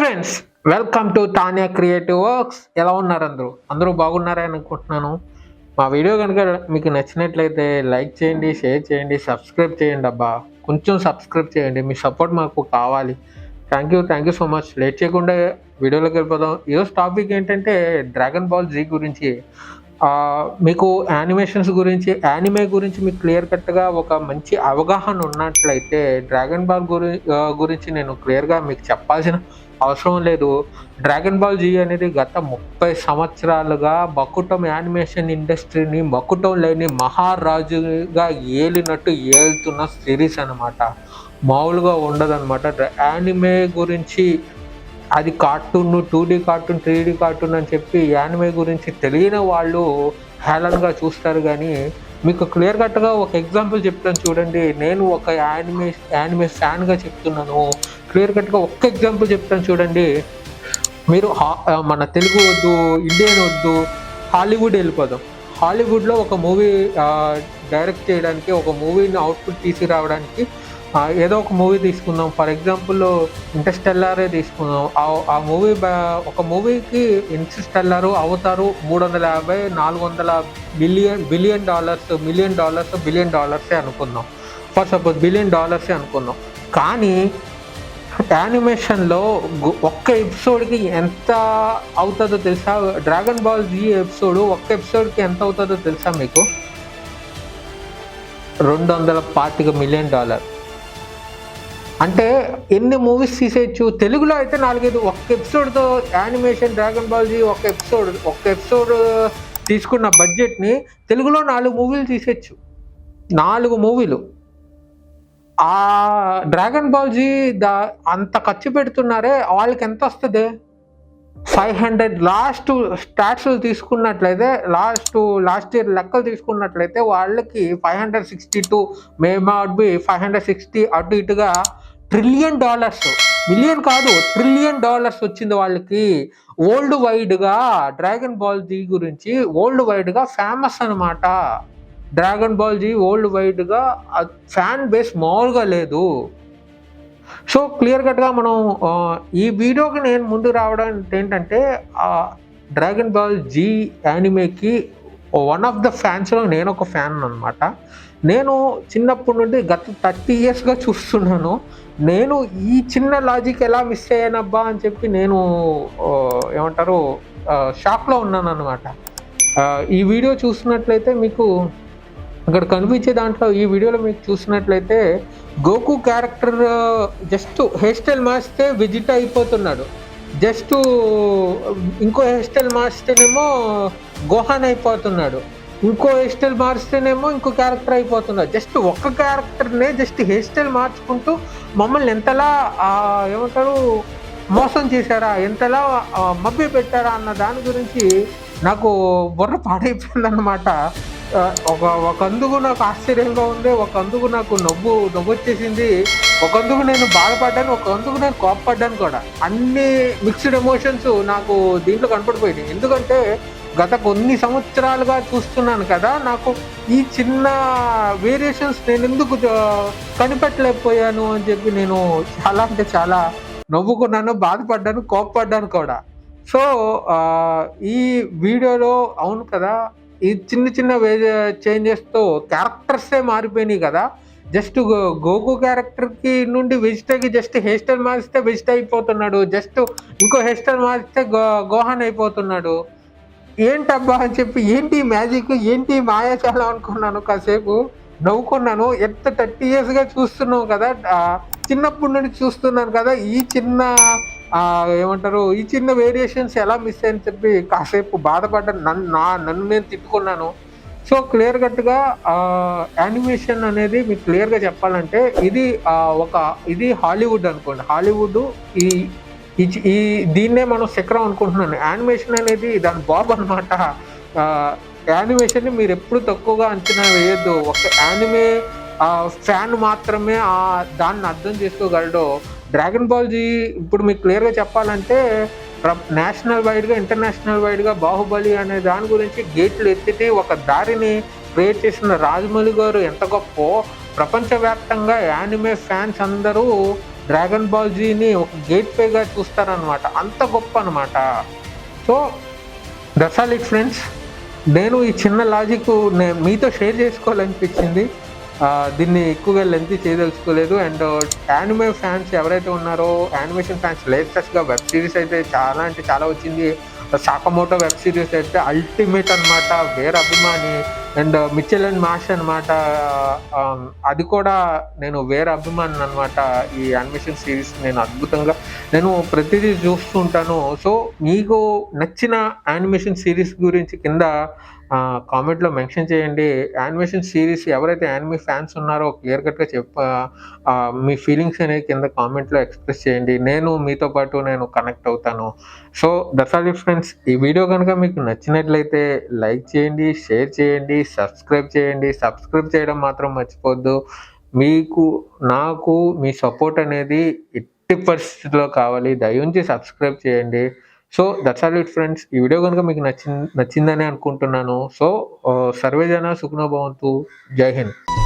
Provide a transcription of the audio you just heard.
Friends welcome to Tania creative works. ఎలా ఉన్నారు అందరూ? అందరూ బాగున్నారని అనుకుంటున్నాను. మా వీడియో కనుక మీకు నచ్చినట్లయితే లైక్ చేయండి షేర్ చేయండి సబ్స్క్రైబ్ చేయండి అబ్బా. కొంచెం సబ్స్క్రైబ్ చేయండి మీ సపోర్ట్ మాకు కావాలి. Thank you thank you so much late చేయకుండా వీడియోలోకి వెళ్ళిపోదాం. ఈరోజు టాపిక్ ఏంటంటే డ్రాగన్ బాల్ జీ గురించి. మీకు యానిమేషన్స్ గురించి యానిమే గురించి మీకు క్లియర్ కట్గా ఒక మంచి అవగాహన ఉన్నట్లయితే డ్రాగన్ బాల్ గురి గురించి నేను క్లియర్గా మీకు చెప్పాల్సిన అవసరం లేదు. డ్రాగన్ బాల్ జీ అనేది గత ముప్పై సంవత్సరాలుగా బకుటం యానిమేషన్ ఇండస్ట్రీని బకుటం లేని మహారాజుగా ఏలినట్టు ఏలుతున్న సిరీస్ అనమాట మామూలుగా ఉండదన్నమాట. యానిమే గురించి అది cartoon two D cartoon three D cartoon అని చెప్పి యానిమే గురించి తెలియని వాళ్ళు హేళనగా చూస్తారు కానీ మీకు క్లియర్ కట్గా ఒక ఎగ్జాంపుల్ చెప్తాను చూడండి. నేను ఒక యానిమే యానిమే ఫ్యాన్గా చెప్తున్నాను. క్లియర్ కట్గా ఒక్క ఎగ్జాంపుల్ చెప్తాను చూడండి. మీరు మన తెలుగు వద్దు ఇండియన్ వద్దు హాలీవుడ్ వెళ్ళిపోదాం. హాలీవుడ్లో ఒక మూవీ డైరెక్ట్ చేయడానికి ఒక మూవీని అవుట్పుట్ తీసుకురావడానికి ఏదో ఒక మూవీ తీసుకుందాం. ఫర్ ఎగ్జాంపుల్ ఇంటర్స్టెల్లారే తీసుకుందాం. ఆ- మూవీ ఒక మూవీకి ఇంటర్స్టెల్లార్ అవుతారు మూడు వందల యాభై నాలుగు వందల billion billion dollars million dollars billion డాలర్సే అనుకుందాం ఫర్ సపోజ్ బిలియన్ డాలర్సే అనుకుందాం. కానీ యానిమేషన్లో ఒక్క ఎపిసోడ్కి ఎంత అవుతుందో తెలుసా? డ్రాగన్ బాల్ జీ ఎపిసోడ్ ఒక్క ఎపిసోడ్కి ఎంత అవుతుందో తెలుసా మీకు? రెండు వందల పాతిక మిలియన్ డాలర్ అంటే ఎన్ని మూవీస్ తీసేయచ్చు? తెలుగులో అయితే నాలుగైదు ఒక్క ఎపిసోడ్తో యానిమేషన్ డ్రాగన్ బాల్జీ ఒక ఎపిసోడ్ ఒక్క ఎపిసోడ్ తీసుకున్న బడ్జెట్ని తెలుగులో నాలుగు మూవీలు తీసేయచ్చు. నాలుగు మూవీలు ఆ డ్రాగన్ బాల్జీ దా అంత ఖర్చు పెడుతున్నారే వాళ్ళకి ఎంత వస్తుంది? ఫైవ్ హండ్రెడ్ లాస్ట్ స్టాట్స్ తీసుకున్నట్లయితే లాస్ట్ లాస్ట్ ఇయర్ లెక్కలు తీసుకున్నట్లయితే వాళ్ళకి five hundred sixty two may not be five hundred sixty అటు ఇటుగా ట్రిలియన్ డాలర్స్. మిలియన్ కాదు ట్రిలియన్ డాలర్స్ వచ్చింది వాళ్ళకి. వరల్డ్ వైడ్గా డ్రాగన్ బాల్ జీ గురించి వరల్డ్ వైడ్గా ఫేమస్ అన్నమాట. డ్రాగన్ బాల్ జీ వరల్డ్ వైడ్గా ఫ్యాన్ బేస్ మామూలుగా లేదు. సో క్లియర్ కట్గా మనం ఈ వీడియోకి నేను ముందు రావడం ఏంటంటే డ్రాగన్ బాల్ జీ యానిమేకి వన్ ఆఫ్ ద ఫ్యాన్స్లో నేను ఒక ఫ్యాన్ అనమాట నేను చిన్నప్పటి నుండి గత థర్టీ ఇయర్స్గా చూస్తున్నాను. నేను ఈ చిన్న లాజిక్ ఎలా మిస్ అయ్యానబ్బా అని చెప్పి నేను ఏమంటారు షాక్లో ఉన్నాను అనమాట ఈ వీడియో చూసినట్లయితే మీకు అక్కడ కనిపించే దాంట్లో ఈ వీడియోలో మీకు చూసినట్లయితే Goku character just hair style మార్చితే విజిట్ అయిపోతున్నాడు. జస్ట్ ఇంకో హెయిర్ స్టైల్ మార్చితేనేమో గోహాన్ అయిపోతున్నాడు. ఇంకో హెయిర్ స్టైల్ మారిస్తేనేమో ఇంకో క్యారెక్టర్ అయిపోతున్నారు జస్ట్ ఒక్క క్యారెక్టర్నే జస్ట్ హెయిర్ స్టైల్ మార్చుకుంటూ మమ్మల్ని ఎంతలా ఏమంటారు మోసం చేశారా ఎంతలా మబ్బి మభ్య పెట్టారా అన్న దాని గురించి నాకు బుర్ర పాడైపోయిందన్నమాట. ఒక ఒక అందుకు నాకు ఆశ్చర్యంగా ఉంది ఒక అందుకు నాకు నవ్వు నవ్వు వచ్చేసింది ఒక అందుకు నేను బాధపడ్డాను ఒక అందుకు నేను కోపపడ్డాను కూడా. అన్ని మిక్స్డ్ ఎమోషన్స్ నాకు దీంట్లో కనపడిపోయినాయి. ఎందుకంటే గత కొన్ని సంవత్సరాలుగా చూస్తున్నాను కదా నాకు ఈ చిన్న వేరియేషన్స్ నేను ఎందుకు కనిపెట్టలేకపోయాను అని చెప్పి నేను చాలా అంటే చాలా నవ్వుకున్నాను బాధపడ్డాను కోప్పడ్డాను కూడా. సో ఈ వీడియోలో అవును కదా ఈ చిన్న చిన్న చేంజెస్తో క్యారెక్టర్సే మారిపోయినాయి కదా. జస్ట్ గోకు క్యారెక్టర్కి నుండి వెజిటకి జస్ట్ హెయిర్ స్టైల్ మారిస్తే వెజిట అయిపోతున్నాడు. జస్ట్ ఇంకో హెయిర్ స్టైల్ మారిస్తే గో గోహన్ అయిపోతున్నాడు. ఏంటబ్బా అని చెప్పి ఏంటి మ్యాజిక్ ఏంటి మాయాచాలం అనుకున్నాను కాసేపు. నవ్వుకున్నాను. ఎంత థర్టీ ఇయర్స్గా చూస్తున్నావు కదా చిన్నప్పటి నుండి చూస్తున్నాను కదా ఈ చిన్న ఏమంటారు ఈ చిన్న వేరియేషన్స్ ఎలా మిస్ అని చెప్పి కాసేపు బాధపడ్డాను నన్ను నా నన్ను నేను తిట్టుకున్నాను. సో క్లియర్ కట్గా యానిమేషన్ అనేది మీకు క్లియర్గా చెప్పాలంటే ఇది ఒక ఇది హాలీవుడ్ అనుకోండి. హాలీవుడ్ ఈ ఈ ఈ దీన్నే మనం శిఖరం అనుకుంటున్నాను. యానిమేషన్ అనేది దాని బాబు అనమాట యానిమేషన్ని మీరు ఎప్పుడు తక్కువగా అంచనా వేయొద్దు. ఒక యానిమే ఫ్యాన్ మాత్రమే ఆ దాన్ని అర్థం చేసుకోగలడు. డ్రాగన్ బాల్ జీ ఇప్పుడు మీకు క్లియర్గా చెప్పాలంటే నేషనల్ వైడ్గా ఇంటర్నేషనల్ వైడ్గా బాహుబలి అనే దాని గురించి గేట్లు ఎత్తితే ఒక దారిని క్రియేట్ చేసిన రాజమౌళి గారు ఎంత గొప్ప. ప్రపంచవ్యాప్తంగా యానిమే ఫ్యాన్స్ అందరూ డ్రాగన్ బాల్ జీని ఒక గేట్ పేగా చూస్తారనమాట అంత గొప్ప అనమాట సో దట్స్ ఇట్ ఫ్రెండ్స్ నేను ఈ చిన్న లాజిక్ నేను మీతో షేర్ చేసుకోవాలనిపించింది. దీన్ని ఎక్కువగా లెంత్ చేయదలుచుకోలేదు. అండ్ యానిమే ఫ్యాన్స్ ఎవరైతే ఉన్నారో యానిమేషన్ ఫ్యాన్స్ లేటెస్ట్గా వెబ్ సిరీస్ అయితే చాలా అంటే చాలా వచ్చింది. సాకమోటో వెబ్ సిరీస్ అయితే అల్టిమేట్ అనమాట వేరే అభిమాని అండ్ మిచెల్ అండ్ మాష్ అనమాట అది కూడా నేను వేరే అభిమాని అనమాట ఈ యానిమేషన్ సిరీస్ నేను అద్భుతంగా నేను ప్రతిదీ చూస్తూ ఉంటాను. సో మీకు నచ్చిన యానిమేషన్ సిరీస్ గురించి కింద కామెంట్లో మెన్షన్ చేయండి. యానిమేషన్ సిరీస్ ఎవరైతే యానిమే ఫ్యాన్స్ ఉన్నారో క్లియర్ కట్గా చెప్ప మీ ఫీలింగ్స్ అనేవి కింద కామెంట్లో ఎక్స్ప్రెస్ చేయండి. నేను మీతో పాటు నేను కనెక్ట్ అవుతాను. సో దట్స్ ఆల్ ఫ్రెండ్స్ ఈ వీడియో కనుక మీకు నచ్చినట్లయితే లైక్ చేయండి షేర్ చేయండి. సబ్స్క్రైబ్ చేయండి. సబ్స్క్రైబ్ చేయడం మాత్రం మర్చిపోద్దు మీకు నాకు మీ సపోర్ట్ అనేది ఎట్టి పరిస్థితుల్లో కావాలి. దయించి సబ్స్క్రైబ్ చేయండి. So that's all it friends ఈ వీడియో కనుక మీకు నచ్చింది నచ్చిందని అనుకుంటున్నాను. సో సర్వేజన సుఖనోభవంతు జై హింద్.